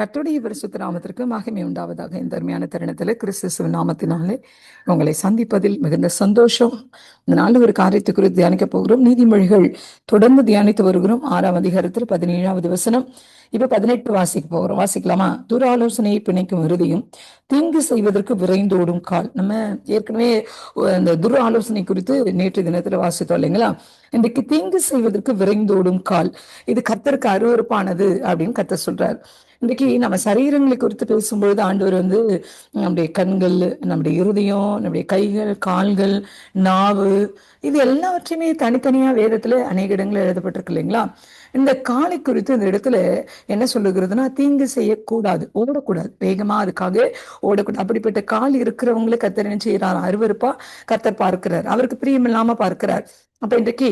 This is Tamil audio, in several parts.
கர்த்துடைய பரிசுத்த நாமத்திற்கு மகிமை உண்டாவதாக இந்த அருமையான தருணத்தில் கிறிஸ்து நாமத்தினாலே உங்களை சந்திப்பதில் மிகுந்த சந்தோஷம். இந்த நாள் ஒரு காரியத்தை குறித்து தியானிக்க போகிறோம். நீதிமொழிகள் தொடர்ந்து தியானித்து வருகிறோம். ஆறாம் அதிகாரத்தில் பதினேழாவது வசனம். இப்ப பதினெட்டு வாசிக்க போகிறோம். வாசிக்கலாமா? துராலோசனையை பிணைக்கும் இறுதியும் தீங்கு செய்வதற்கு விரைந்தோடும் கால். நம்ம ஏற்கனவே அந்த துர ஆலோசனை குறித்து நேற்று தினத்துல வாசித்தோம் இல்லைங்களா? இன்றைக்கு தீங்கு செய்வதற்கு விரைந்தோடும் கால். இது கத்தருக்கு அருவறுப்பானது அப்படின்னு கத்த சொல்றார். இன்றைக்கு நம்ம சரீரங்களை குறித்து பேசும்பொழுது ஆண்டவர் வந்து நம்முடைய கண்கள் நம்முடைய இருதயம் நம்முடைய கைகள் கால்கள் நாவு இது எல்லாவற்றையுமே தனித்தனியா வேதத்துல அநேக இடங்கள் எழுதப்பட்டிருக்கு இல்லைங்களா? இந்த காலை குறித்து இந்த இடத்துல என்ன சொல்லுகிறதுனா தீங்கு செய்யக்கூடாது ஓடக்கூடாது. வேகமா அதுக்காக ஓடக்கூடாது. அப்படிப்பட்ட கால் இருக்கிறவங்களை கத்தர் என்ன செய்யறாரு அருவருப்பா கத்தர் பார்க்கிறார். அவருக்கு பிரியமில்லாம பார்க்கிறார். அப்ப இன்றைக்கு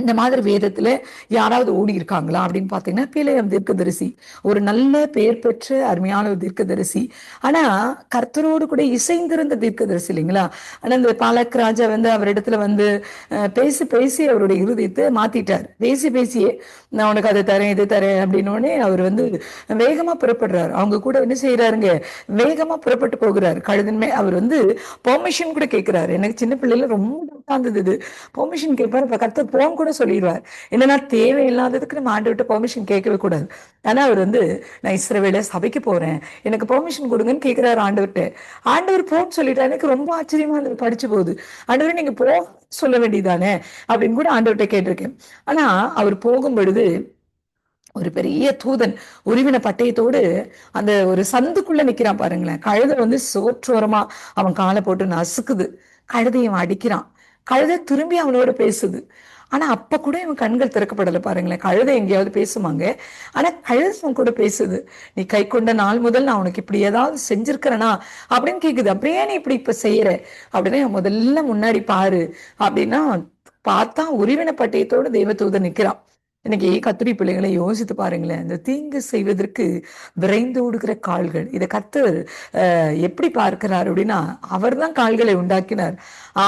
இந்த மாதிரி வேதத்துல யாராவது ஓடி இருக்காங்களா அப்படின்னு பாத்தீங்கன்னா பிழையம் தீர்க்கதரிசி. ஒரு நல்ல பெயர் பெற்ற அருமையான ஒரு தீர்க்கதரிசி. ஆனா கர்த்தரோடு கூட இசைந்திருந்த தீர்க்கதரிசி இல்லைங்களா? ஆனா இந்த பாலக் ராஜா வந்து அவரிடத்துல வந்து பேசி பேசி அவருடைய இருதயத்தை மாத்திட்டார். பேசி பேசியே நான் உனக்கு அதை தரேன் இது தரேன் அப்படின்னோடனே அவர் வந்து வேகமா புறப்படுறாரு. அவங்க கூட என்ன செய்யறாருங்க வேகமா புறப்பட்டு போகிறார். கழுதன்மே அவர் வந்து பெர்மிஷன் கூட கேட்கிறாரு எனக்கு சின்ன பிள்ளைல ரொம்ப உட்கார்ந்தது பெர்மிஷன் கேட்பாரு இப்ப கர்த்தர் போங்க கூட சொல்லிடுவார். என்னன்னா தேவையில்லாததுக்கு நம்ம ஆண்டு விட்டு பெர்மிஷன் கேட்கவே கூடாது. ஆனா அவர் வந்து நான் இஸ்ரவேல சபைக்கு போறேன். எனக்கு பெர்மிஷன் கொடுங்கன்னு கேட்கிறாரு ஆண்டவர்கிட்ட. ஆண்டவர் போன்னு சொல்லிட்டா எனக்கு ரொம்ப ஆச்சரியமா இருந்தது படிச்சு போகுது. ஆண்டவர் நீங்க போ சொல்ல வேண்டியதானே அப்படின்னு கூட ஆண்டவர்கிட்ட கேட்டிருக்கேன். ஆனா அவர் போகும் பொழுது ஒரு பெரிய தூதன் உருவின பட்டயத்தோடு அந்த ஒரு சந்துக்குள்ள நிக்கிறான் பாருங்களேன். கழுதை வந்து சோற்றோரமா அவன் காலை போட்டு நசுக்குது. கழுதையும் அவன் அடிக்கிறான். கழுதை திரும்பி அவனோட பேசுது. ஆனா அப்ப கூட இவன் கண்கள் திறக்கப்படலை பாருங்களேன். கழுதை எங்கேயாவது பேசுவாங்க ஆனா கழுதம் கூட பேசுது. நீ கை கொண்ட நாள் முதல் நான் உனக்கு இப்படி ஏதாவது செஞ்சிருக்கிறனா? அப்படின்னு கேக்குது. அப்படியே நீ இப்படி இப்ப செய்யற? அப்படின்னா முதல்ல முன்னாடி பாரு. அப்படின்னா பார்த்தா உரிவின பட்டயத்தோடு தெய்வத்தூதன் நிக்கிறான். இன்னைக்கு கத்திரி பிள்ளைகளை யோசித்து பாருங்களேன். இந்த தீங்கு செய்வதற்கு விரைந்து ஓடுகிற கால்கள். இதை கத்தர் எப்படி பார்க்கிறார் அப்படின்னா அவர் தான் கால்களை உண்டாக்கினார்.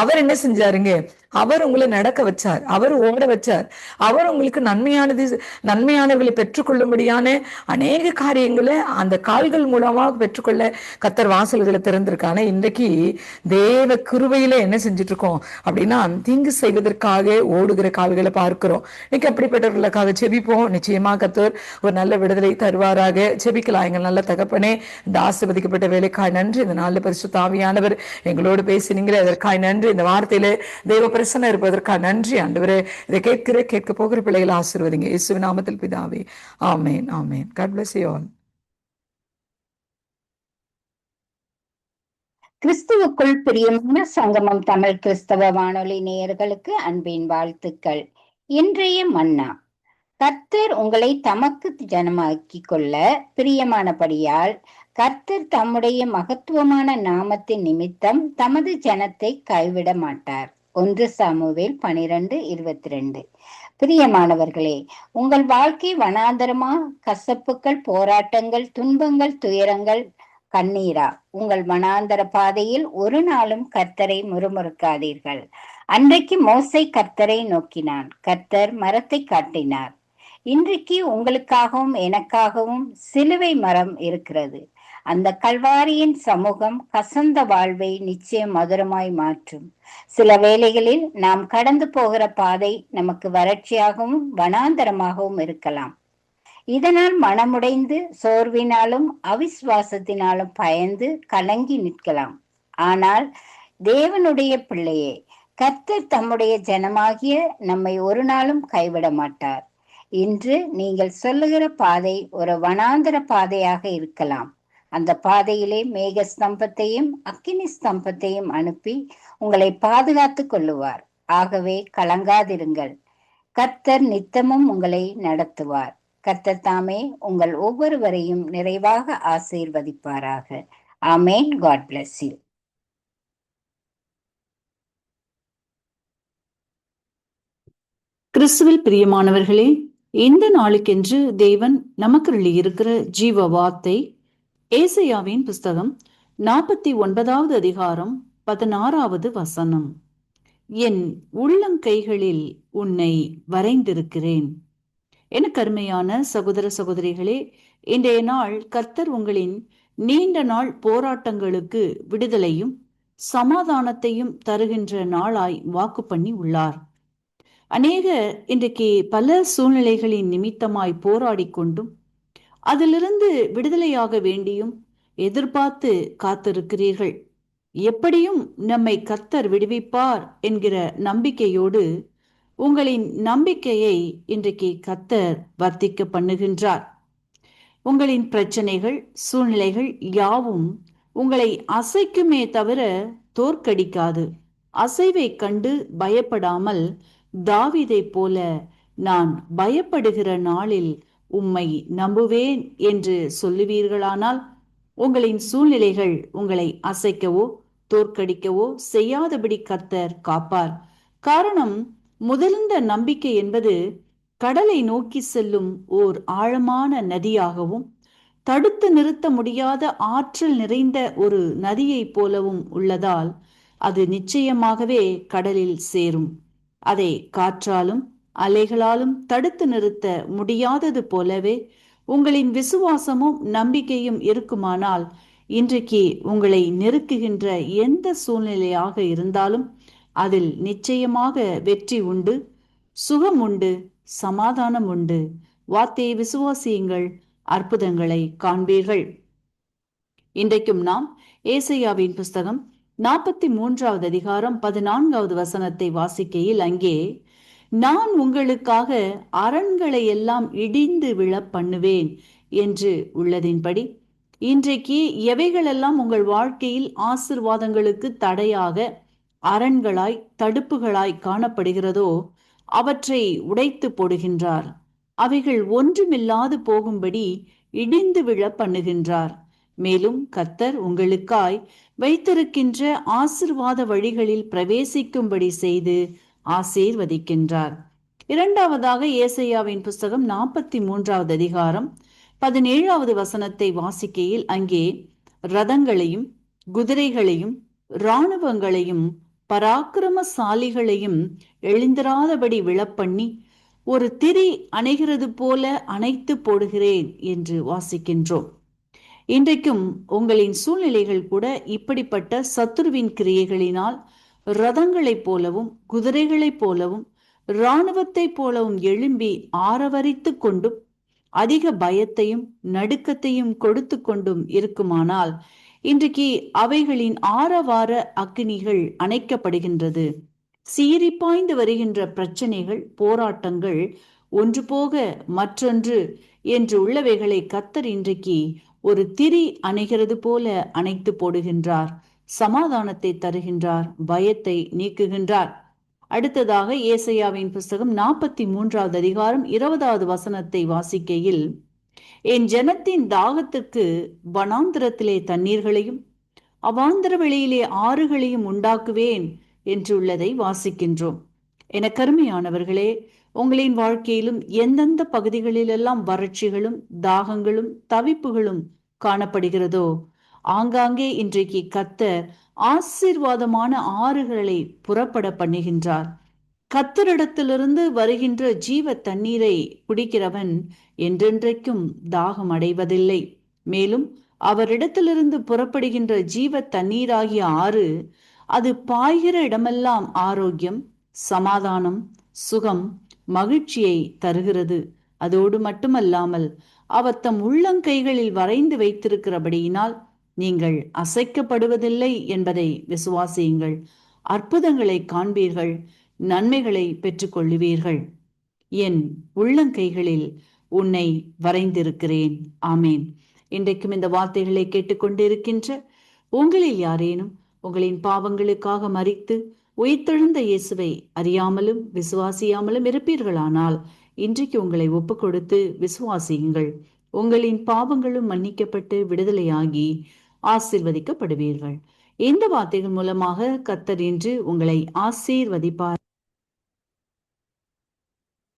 அவர் என்ன செஞ்சாருங்க? அவர் உங்களை நடக்க வச்சார் அவர் ஓட வச்சார். அவர் உங்களுக்கு நன்மையானது நன்மையானவர்களை பெற்றுக்கொள்ளும்படியான அநேக காரியங்களை அந்த கால்கள் மூலமாக பெற்றுக்கொள்ள கத்தர் வாசல்களை திறந்திருக்காங்க இன்றைக்கு தேவ குருவையில என்ன செஞ்சுட்டு இருக்கோம் அப்படின்னா தீங்கு செய்வதற்காக ஓடுகிற கால்களை பார்க்கிறோம். இன்னைக்கு அப்படிப்பட்டவர்களுக்காக செபிப்போம். நிச்சயமா கத்தர் ஒரு நல்ல விடுதலை தருவாராக. செபிக்கலாம். எங்கள் நல்ல தகப்பனே இந்த ஆசிர்வதிக்கப்பட்ட வேலைக்காய் நன்றி. இந்த நாளில் பரிசு தாவியானவர் எங்களோடு பேசினீங்களே அதற்காய் நன்றி. இந்த வார்த்தையில தெய்வ தரிசனம் இருப்பதற்காக நன்றி ஆண்டவரே. இதை கேட்கிற கேட்க போகிற பிள்ளைகளை ஆசிர்வதிங்க. இயேசு நாமத்தில் பிதாவே. ஆமேன் ஆமேன். காட் பிளஸ் யூ ஆல் கிறிஸ்துவுக்குள் பிரியமான சங்கமம் தமிழ் கிறிஸ்தவ வானொலி நேயர்களுக்கு அன்பின் வாழ்த்துக்கள். இன்றைய மன்னா. கர்த்தர் உங்களை தமக்கு ஜனமாக்கி கொள்ள பிரியமானபடியால் கர்த்தர் தம்முடைய மகத்துவமான நாமத்தின் நிமித்தம் தமது ஜனத்தை கைவிட மாட்டார் ஒன்று சாமுவேல் பனிரெண்டு இருபத்தி ரெண்டு பிரியமானவர்களே உங்கள் வாழ்க்கை வனாந்தரமா? கசப்புகள் போராட்டங்கள் துன்பங்கள் துயரங்கள் கண்ணீரா? உங்கள் வனாந்தர பாதையில் ஒரு நாளும் கர்த்தரை முறுமுறுக்காதீர்கள். அன்றைக்கு மோசை கர்த்தரை நோக்கினான். கர்த்தர் மரத்தை காட்டினார். இன்றைக்கு உங்களுக்காகவும் எனக்காகவும் சிலுவை மரம் இருக்கிறது. அந்த கல்வாரியின் சமூகம் கசந்த வாழ்வை நிச்சயம் மதுரமாய் மாற்றும். சில வேளைகளில் நாம் கடந்து போகிற பாதை நமக்கு வறட்சியாகவும் வனாந்தரமாகவும் இருக்கலாம். இதனால் மனமுடைந்து சோர்வினாலும் அவிஸ்வாசத்தினாலும் பயந்து கலங்கி நிற்கலாம். ஆனால் தேவனுடைய பிள்ளையே கர்த்தர் தம்முடைய ஜனமாகிய நம்மை ஒரு நாளும் கைவிட மாட்டார். இன்று நீங்கள் சொல்லுகிற பாதை ஒரு வனாந்தர பாதையாக இருக்கலாம். அந்த பாதையிலே மேக ஸ்தம்பத்தையும் அக்கினி ஸ்தம்பத்தையும் அனுப்பி உங்களை பாதுகாத்து கொள்ளுவார். ஆகவே கலங்காதிருங்கள். கர்த்தர் நித்தமும் உங்களை நடத்துவார். கர்த்தர் தாமே உங்கள் ஒவ்வொருவரையும் நிறைவாக ஆசீர்வதிப்பாராக. ஆமேன். காட் பிளஸ் யூ கிறிஸ்துவில் பிரியமானவர்களே இந்த நாளுக்கென்று தேவன் நமக்கு இருக்கிற ஜீவ வார்த்தை ஏசையாவின் புஸ்தகம் நாற்பத்தி ஒன்பதாவது அதிகாரம் பதினாறாவது வசனம். என் உள்ளங்கைகளில் உன்னை வரைந்திருக்கிறேன். எனக்கு கருமையான சகோதர சகோதரிகளே இன்றைய நாள் கர்த்தர் உங்களின் நீண்ட நாள் போராட்டங்களுக்கு விடுதலையும் சமாதானத்தையும் தருகின்ற நாளாய் வாக்கு பண்ணி உள்ளார். அநேக இன்றைக்கு பல சூழ்நிலைகளின் நிமித்தமாய் போராடி கொண்டும் அதிலிருந்து விடுதலையாக வேண்டியும் எதிர்பார்த்து காத்திருக்கிறீர்கள். எப்படியும் நம்மை கத்தர் விடுவிப்பார் என்கிற நம்பிக்கையோடு உங்களின் நம்பிக்கையை இன்றைக்கு கத்தர் வர்த்திக்க பண்ணுகின்றார். உங்களின் பிரச்சனைகள் சூழ்நிலைகள் யாவும் உங்களை அசைக்குமே தவிர தோற்கடிக்காது. அசைவை கண்டு பயப்படாமல் தாவிதை போல நான் பயப்படுகிற நாளில் உம்மை நம்புவேன் என்று சொல்லுவீர்களானால் உங்களின் சூழ்நிலைகள் உங்களை அசைக்கவோ தோற்கடிக்கவோ செய்யாதபடி கர்த்தர் காப்பார். காரணம் முதலிருந்த நம்பிக்கை என்பது கடலை நோக்கி செல்லும் ஓர் ஆழமான நதியாகவும் தடுத்து நிறுத்த முடியாத ஆற்றல் நிறைந்த ஒரு நதியைப் போலவும் உள்ளதால் அது நிச்சயமாகவே கடலில் சேரும். அதை காற்றாலும் அலைகளாலும் தடுத்து நிறுத்த முடியாதது போலவே உங்களின் விசுவாசமும் நம்பிக்கையும் இருக்குமானால் இன்றைக்கு உங்களை நெருக்குகின்ற எந்த சூழ்நிலையாக இருந்தாலும் அதில் நிச்சயமாக வெற்றி உண்டு சுகம் உண்டு சமாதானம் உண்டு. வார்த்தையை விசுவாசியுங்கள் அற்புதங்களை காண்பீர்கள். இன்றைக்கும் நாம் ஏசையாவின் புஸ்தகம் நாற்பத்தி மூன்றாவது அதிகாரம் பதினான்காவது வசனத்தை வாசிக்கையில் அங்கே நான் உங்களுக்காக அரண்களை எல்லாம் இடிந்து விழ பண்ணுவேன் என்று உள்ளதின்படி இன்றைக்கு எவைகளெல்லாம் உங்கள் வாழ்க்கையில் ஆசிர்வாதங்களுக்கு தடையாக அரண்களாய் தடுப்புகளாய் காணப்படுகிறதோ அவற்றை உடைத்து போடுகின்றார். அவைகள் ஒன்றுமில்லாது போகும்படி இடிந்து விழ பண்ணுகின்றார். மேலும் கத்தர் உங்களுக்காய் வைத்திருக்கின்ற ஆசிர்வாத வழிகளில் பிரவேசிக்கும்படி செய்து ஆசீர்வதிக்கின்றார். இரண்டாவதாக ஏசையாவின் புஸ்தகம் நாற்பத்தி மூன்றாவது அதிகாரம் பதினேழாவது வசனத்தை வாசிக்கையில் அங்கே ரதங்களையும் குதிரைகளையும் இராணுவங்களையும் பராக்கிரமசாலிகளையும் எழுந்திராதபடி விழப்பண்ணி ஒரு திரி அணைகிறது போல அணைத்து போடுகிறேன் என்று வாசிக்கின்றோம். இன்றைக்கும் உங்களின் சூழ்நிலைகள் கூட இப்படிப்பட்ட சத்துருவின் கிரியைகளினால் ரதங்களைப் போலவும் குதிரைகளைப் போலவும் இராணுவத்தைப் போலவும் எழும்பி ஆரவரித்து கொண்டும் அதிக பயத்தையும் நடுக்கத்தையும் கொடுத்து கொண்டும் இருக்குமானால் இன்றைக்கு அவைகளின் ஆரவார அக்னிகள் அணைக்கப்படுகின்றது. சீறி பாய்ந்து வருகின்ற பிரச்சனைகள் போராட்டங்கள் ஒன்று போக மற்றொன்று என்று உள்ளவைகளை கத்தர் இன்றைக்கு ஒரு திரி அணைகிறது போல அணைத்து போடுகின்றார். சமாதானத்தை தருகின்றார் பயத்தை நீக்குகின்றார். அடுத்ததாக ஏசையாவின் புஸ்தகம் நாற்பத்தி மூன்றாவது அதிகாரம் இருபதாவது வசனத்தை வாசிக்கையில் என் ஜனத்தின் தாகத்துக்கு வனாந்திரத்திலே தண்ணீர்களையும் அவாந்திர வெளியிலே ஆறுகளையும் உண்டாக்குவேன் என்றுள்ளதை வாசிக்கின்றோம். என கருமையானவர்களே உங்களின் வாழ்க்கையிலும் எந்தெந்த பகுதிகளிலெல்லாம் வறட்சிகளும் தாகங்களும் தவிப்புகளும் காணப்படுகிறதோ ஆங்காங்கே இன்றைக்கு கத்தர் ஆசீர்வாதமான ஆறுகளை புறப்பட பண்ணுகின்றார். கத்தரிடத்திலிருந்து வருகின்ற ஜீவ தண்ணீரை குடிக்கிறவன் என்றென்றைக்கும் தாகம் அடைவதில்லை. மேலும் அவரிடத்திலிருந்து புறப்படுகின்ற ஜீவ தண்ணீராகிய ஆறு அது பாய்கிற இடமெல்லாம் ஆரோக்கியம் சமாதானம் சுகம் மகிழ்ச்சியை தருகிறது. அதோடு மட்டுமல்லாமல் அவர் தம் உள்ளங்கைகளில் வரைந்து வைத்திருக்கிறபடியினால் நீங்கள் அசைக்கப்படுவதில்லை என்பதை விசுவாசியுங்கள். அற்புதங்களை காண்பீர்கள் நன்மைகளை பெற்றுக்கொள்ளுவீர்கள். என் உள்ளங்கைகளில் உன்னை வரைந்திருக்கிறேன். ஆமேன். இன்றைக்கும் இந்த வார்த்தைகளை கேட்டுக்கொண்டிருக்கின்ற உங்களில் யாரேனும் உங்களின் பாவங்களுக்காக மறித்து உயிர்த்தெழுந்த இயேசுவை அறியாமலும் விசுவாசியாமலும் இருப்பீர்களானால் இன்றைக்கு உங்களை ஒப்பு கொடுத்து விசுவாசியுங்கள். உங்களின் பாவங்களும் மன்னிக்கப்பட்டு விடுதலையாகி ஆசீர்வதிக்கப்படுவீர்கள். இந்த வார்த்தைகள் மூலமாக கத்தர் இன்று உங்களை ஆசீர்வதிப்பார்.